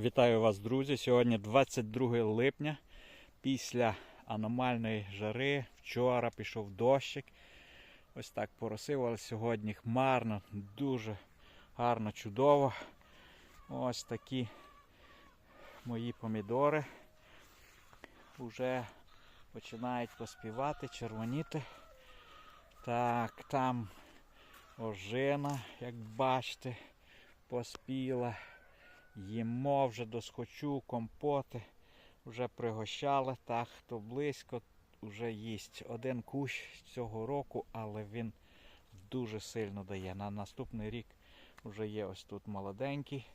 Вітаю вас, друзі! Сьогодні 22 липня. Після аномальної жари вчора пішов дощик. Ось так поросив, але сьогодні хмарно, дуже гарно, чудово. Ось такі мої помідори вже починають поспівати, червоніти. Так, там ожина, як бачите, поспіла. Їмо вже досхочу, компоти вже пригощали. Так, хто близько вже їсть. Один кущ цього року, але він дуже сильно дає. На наступний рік вже є ось тут молоденький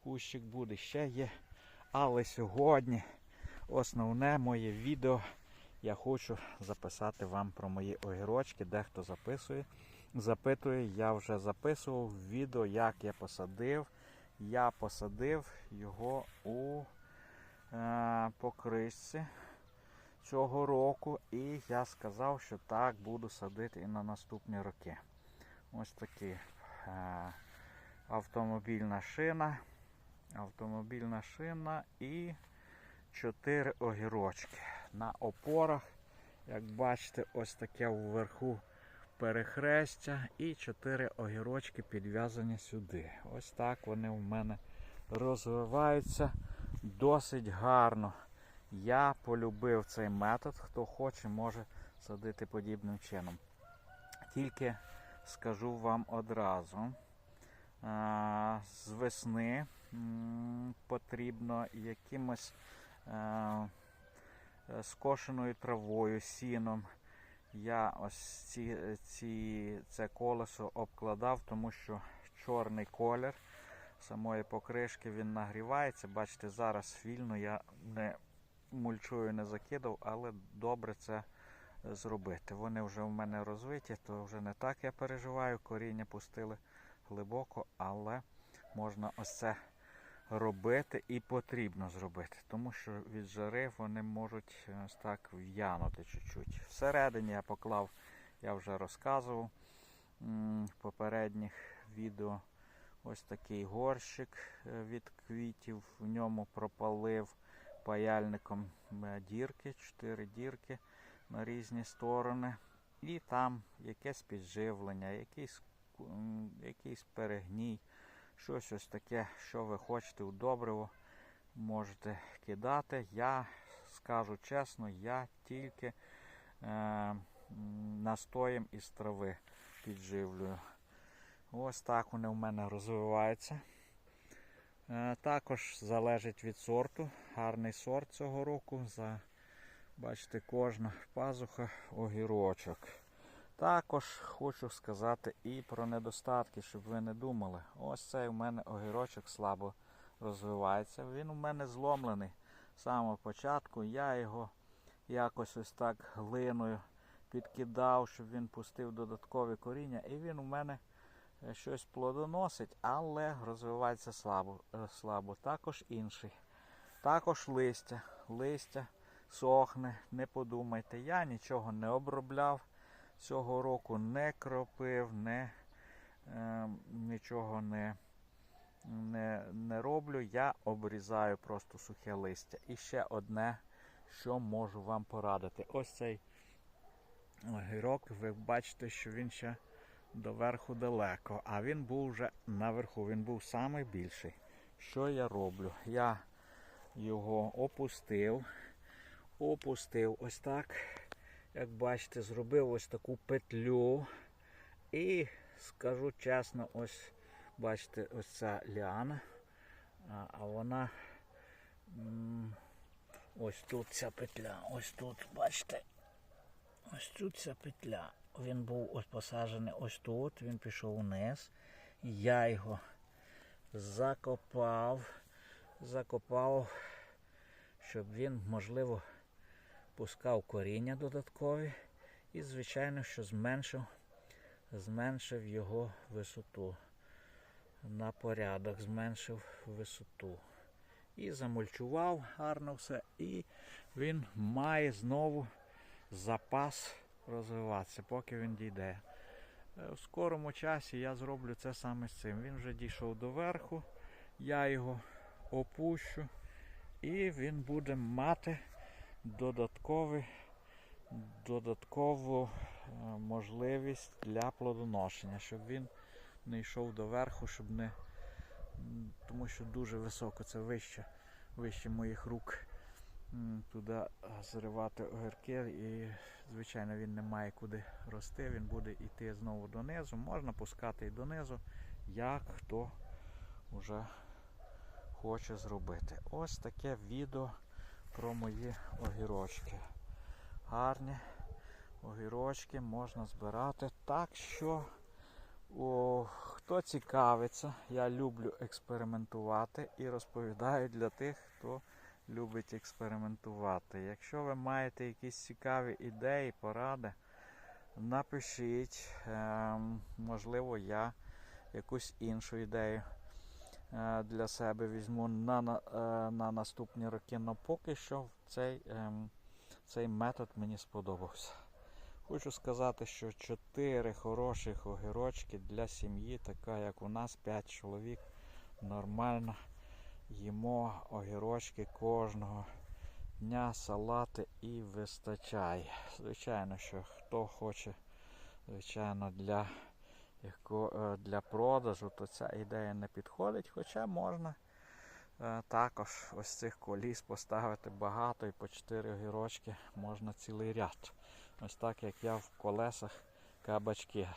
кущик буде, ще є. Але сьогодні основне моє відео я хочу записати вам про мої огірочки. Дехто записує. Запитує, я вже записував відео, як я посадив. Я посадив його у е, покришці цього року, і я сказав, що так буду садити і на наступні роки. Ось такі е, автомобільна шина, автомобільна шина і 4 огірочки. На опорах, як бачите, ось таке вверху перехрестя і 4 огірочки підв'язані сюди. Ось так вони у мене розвиваються досить гарно. Я полюбив цей метод. Хто хоче, може садити подібним чином. Тільки скажу вам одразу. З весни потрібно якимось скошеною травою, сіном. Я ось ці, ці, це колесо обкладав, тому що чорний колір самої покришки він нагрівається. Бачите, зараз вільно я не мульчую, не закидав, але добре це зробити. Вони вже в мене розвиті, то вже не так я переживаю. Коріння пустили глибоко, але можна ось це робити і потрібно зробити, тому що від жари вони можуть ось так в'янути чуть-чуть. Всередині я поклав, я вже розказував в попередніх відео. Ось такий горщик е, від квітів. В ньому пропалив паяльником е, дірки, 4 дірки на різні сторони. І там якесь підживлення, якийсь, якийсь перегній. Щось ось таке, що ви хочете у добриво, можете кидати. Я скажу чесно, я тільки е, настоєм із трави підживлюю. Ось так вони в мене розвиваються. Е, також залежить від сорту. Гарний сорт цього року. За, бачите, кожна пазуха огірочок. Також хочу сказати і про недостатки, щоб ви не думали. Ось цей у мене огірочок слабо розвивається. Він у мене зломлений з самого початку. Я його якось ось так глиною підкидав, щоб він пустив додаткові коріння. І він у мене е, щось плодоносить, але розвивається слабо. е, слабо. Також інший. Також листя. Листя сохне, не подумайте. Я нічого не обробляв цього року не кропив, не, е, нічого не, не, не роблю. Я обрізаю просто сухе листя. І ще одне, що можу вам порадити. Ось цей огірок, ви бачите, що він ще доверху далеко, а він був вже наверху, він був найбільший. Що я роблю? Я його опустив, опустив ось так як бачите, зробив ось таку петлю. І скажу чесно, ось бачите, ось ця ліана. А, вона ось тут ця петля. Ось тут, бачите, ось тут ця петля. Він був ось посаджений ось тут, він пішов вниз. Я його закопав, закопав, щоб він, можливо, пускав коріння додаткові і, звичайно, що зменшив, зменшив його висоту. На порядок зменшив висоту. І замульчував гарно все. І він має знову запас розвиватися, поки він дійде. Е, В скорому часі я зроблю це саме з цим. Він вже дійшов до верху. Я його опущу, і він буде мати додатковий, додаткову е, можливість для плодоношення, щоб він не йшов доверху, щоб не. Тому що дуже високо, це вище, вище моїх рук. Туди е, зривати огірки і, звичайно, він не має куди рости, він буде йти знову донизу. Можна пускати і донизу, як хто вже хоче зробити. Ось таке відео про мої огірочки. Гарні огірочки можна збирати. Так що, о, хто цікавиться, я люблю експериментувати і розповідаю для тих, хто любить експериментувати. Якщо ви маєте якісь цікаві ідеї, поради, напишіть. Ем, можливо, я якусь іншу ідею для себе візьму на, на, е, на наступні роки. Но поки що цей, ем, цей метод мені сподобався. Хочу сказати, що 4 хороших огірочки для сім'ї, така як у нас, 5 чоловік, нормально їмо огірочки кожного дня, салати і вистачає. Звичайно, що хто хоче, звичайно, для, е, для продажу, то ця ідея не підходить, хоча можна е, також ось цих коліс поставити багато і по 4 огірочки можна цілий ряд. Ось так як я в колесах кабачки.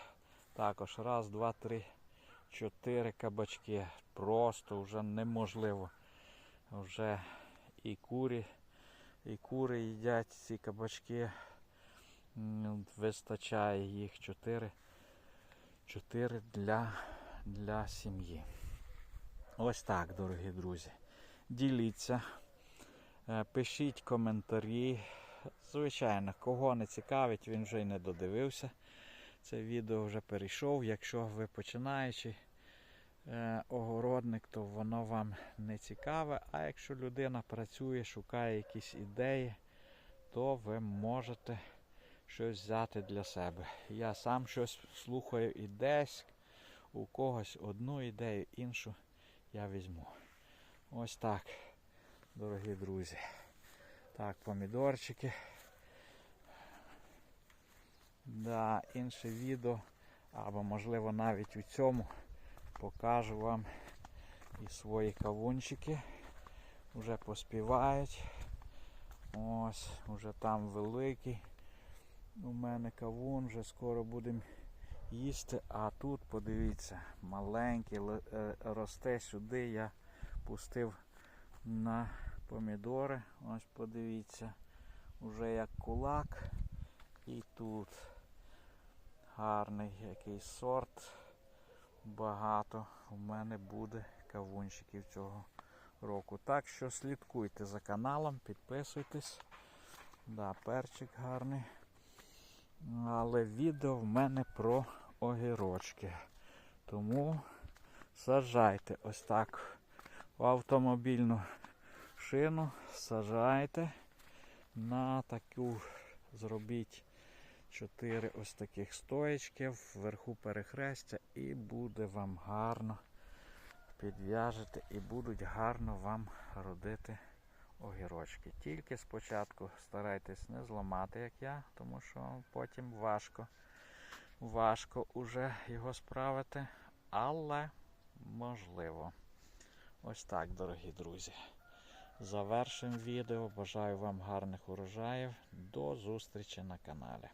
Також раз, два, три, чотири кабачки. Просто вже неможливо. Вже і курі, і кури їдять ці кабачки. Вистачає їх чотири. Чотири для, для сім'ї. Ось так, дорогі друзі. Діліться, е, пишіть коментарі. Звичайно, кого не цікавить, він вже й не додивився. Це відео вже перейшов. Якщо ви починаючий е, огородник, то воно вам не цікаве. А якщо людина працює, шукає якісь ідеї, то ви можете щось взяти для себе. Я сам щось слухаю і десь у когось одну ідею, іншу я візьму. Ось так, дорогі друзі. Так, помідорчики. Да, інше відео, або можливо навіть у цьому покажу вам і свої кавунчики. Вже поспівають. Ось, вже там великий. У мене кавун, вже скоро будемо їсти. А тут, подивіться, маленький е, росте сюди. Я пустив на помідори. Ось подивіться. Уже як кулак. І тут гарний якийсь сорт. Багато у мене буде кавунчиків цього року. Так що слідкуйте за каналом, підписуйтесь. Да, перчик гарний. Але відео в мене про огірочки. Тому саджайте ось так в автомобільну шину, саджайте на таку зробіть чотири ось таких стоєчки, вверху перехрестя і буде вам гарно підв'яжете і будуть гарно вам родити огірочки. Тільки спочатку старайтесь не зламати, як я, тому що потім важко, важко уже його справити, але можливо. Ось так, дорогі друзі. Завершимо відео. Бажаю вам гарних урожаїв. До зустрічі на каналі.